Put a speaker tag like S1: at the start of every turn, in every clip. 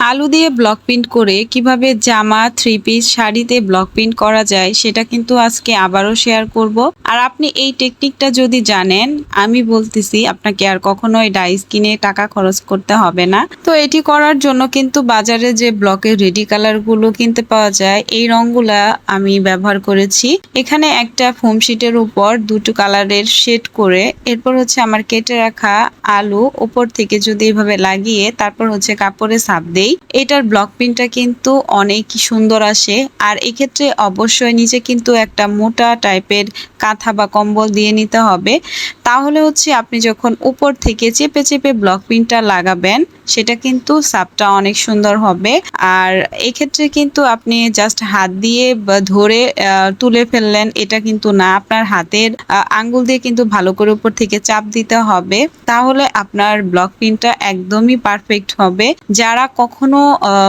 S1: আলু দিয়ে block print করে কীভাবে জামা থ্রি পিস শাড়িতে ব্লক প্রিন্ট করা যায় সেটা কিন্তু আজকে আবারও শেয়ার করব। আর আপনি এই টেকনিকটা যদি জানেন, আমি বলতেছি আপনাকে আর কখনোই ডাইস কিনে টাকা খরচ করতে হবে না। তো এটি করার জন্য কিন্তু বাজারে যে ব্লকের রেডি কালারগুলো কিনতে পাওয়া যায়, এই রংগুলা আমি ব্যবহার করেছি। এখানে একটা ফোম শিটের উপর দুটো কালারের শেড করে, এরপর হচ্ছে আমার কেটে রাখা আলু ওপর থেকে যদি এভাবে লাগিয়ে, তারপর হচ্ছে কাপড়ে সাপ দেই এটার ব্লক প্রিন্টটা কিন্তু অনেক সুন্দর আসে। আর এক্ষেত্রে অবশ্যই নিচে কিন্তু একটা মোটা টাইপের কাঁথা বা কম্বল দিয়ে নিতে হবে। তাহলে হচ্ছে আপনি যখন উপর থেকে চেপে চেপে ব্লক প্রিন্টটা লাগাবেন, সেটা কিন্তু সাপটা অনেক সুন্দর হবে। আর এক্ষেত্রে কিন্তু আপনি জাস্ট হাত দিয়ে ধরে তুলে ফেললেন, এটা কিন্তু না। আপনার হাতের আঙ্গুল দিয়ে কিন্তু ভালো করে উপর থেকে চাপ দিতে হবে। তাহলে আপনার ব্লক প্রিন্টটা একদমই পারফেক্ট হবে। যারা কখনো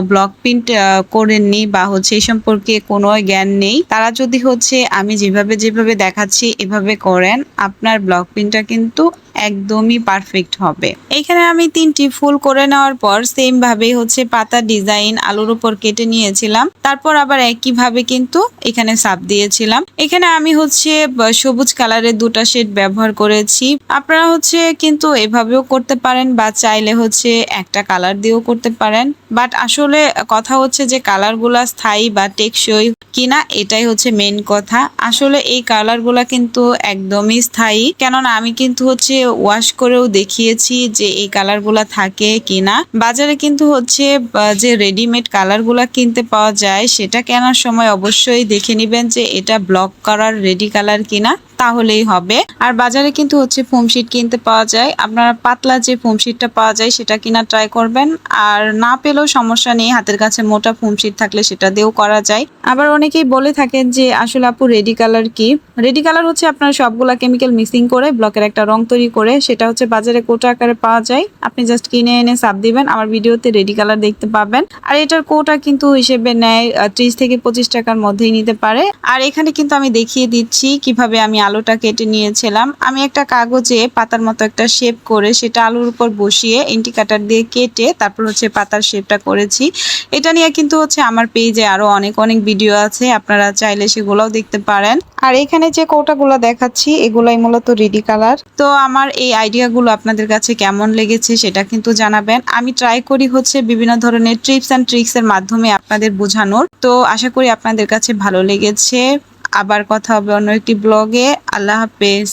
S1: ব্লক প্রিন্ট করেননি বা হচ্ছে এই সম্পর্কে কোনো জ্ঞান নেই। তারা যদি হচ্ছে আমি যেভাবে যেভাবে দেখাচ্ছি এভাবে করেন, আপনার ব্লক প্রিন্টটা কিন্তু একদমই পারফেক্ট হবে। এখানে আমি তিনটি ফুল করে নেওয়ার পর সেম ভাবে হচ্ছে পাতা ডিজাইন আলুর উপর কেটে নিয়েছিলাম। তারপর আবার একই ভাবে কিন্তু এখানে সাপ দিয়েছিলাম। এখানে আমি হচ্ছে সবুজ কালারের দুটা শেড ব্যবহার করেছি। আপনারা হচ্ছে কিন্তু এভাবেও করতে পারেন বা চাইলে হচ্ছে একটা কালার দিয়েও করতে পারেন। বাট আসলে কথা হচ্ছে যে কালারগুলা স্থায়ী বা টেকসই কিনা, এটাই হচ্ছে মেন কথা। আসলে এই কালারগুলা কিন্তু একদমই স্থায়ী। কেননা আমি কিন্তু হচ্ছে ওয়াশ করেও দেখিয়েছি যে এই কালারগুলা থাকে কিনা। বাজারে কিন্তু হচ্ছে যে রেডিমেড কালারগুলা কিনতে পাওয়া যায়, সেটা কেনার সময় অবশ্যই দেখে নেবেন যে এটা ব্লক করার রেডি কালার কিনা। তাহলেই হবে। আর বাজারে কিন্তু হচ্ছে ফোম শিট কিনতে পাওয়া যায়। আপনারা পাতলা যে ফোম শিটটা পাওয়া যায়, সেটা কিনা ট্রাই করবেন। আর না পেলেও সমস্যা নেই, হাতের কাছে মোটা ফোম শিট থাকলে সেটা দিয়েও করা যায়। আবার অনেকেই বলে থাকেন যে, আসলে আপু রেডি কালার কি? রেডি কালার হচ্ছে আপনার সবগুলা কেমিক্যাল মিক্সিং করে ব্লকের একটা রং তৈরি করে, সেটা হচ্ছে বাজারে কোটা আকারে পাওয়া যায়। আপনি জাস্ট কিনে এনে সাপ দিবেন, আমার ভিডিওতে রেডি কালার দেখতে পাবেন। আর এটার কোটা কিন্তু হিসেবে নেয় ত্রিশ থেকে পঁচিশ টাকার মধ্যেই নিতে পারে। আর এখানে কিন্তু আমি দেখিয়ে দিচ্ছি কীভাবে আমি আলুটা কেটে নিয়েছিলাম। আমি একটা কাগজে পাতার মতো একটা শেপ করে সেটা আলুর উপর বসিয়ে ইন্টি কাটার দিয়ে কেটে তারপর হচ্ছে পাতার শেপটা করেছি। এটা নিয়ে কিন্তু হচ্ছে আমার পেজে আরও অনেক অনেক ভিডিও আছে। আপনারা চাইলে সেগুলোও দেখতে পারেন। আর এখানে যে কৌটাগুলো দেখাচ্ছি, এগুলাই মূলত রেডি কালার তো আমার এই আইডিয়াগুলো আপনাদের কাছে কেমন লেগেছে সেটা কিন্তু জানাবেন। আমি ট্রাই করি হচ্ছে বিভিন্ন ধরনের ট্রিপস অ্যান্ড ট্রিক্স এর মাধ্যমে আপনাদের বোঝানোর। তো আশা করি আপনাদের কাছে ভালো লেগেছে। আবার কথা হবে অন্য একটি ব্লগে। আল্লাহ হাফেজ।